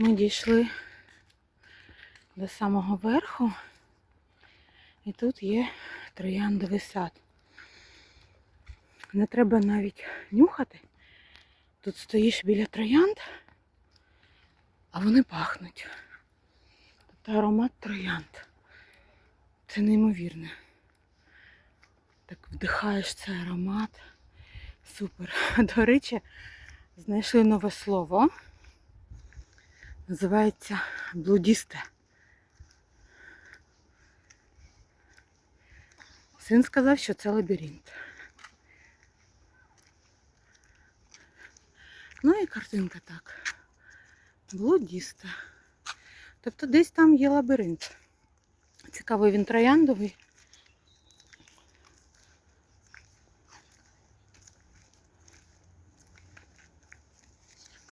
Ми дійшли до самого верху, і тут є трояндовий сад. Не треба навіть нюхати. Тут стоїш біля троянд, а вони пахнуть. Тобто аромат троянд. Це неймовірне. Так вдихаєш цей аромат. Супер. До речі, знайшли нове слово. Називається блудісте. Син сказав, що це лабіринт. Ну і картинка так. Блудісте. Тобто десь там є лабіринт. Цікавий він трояндовий.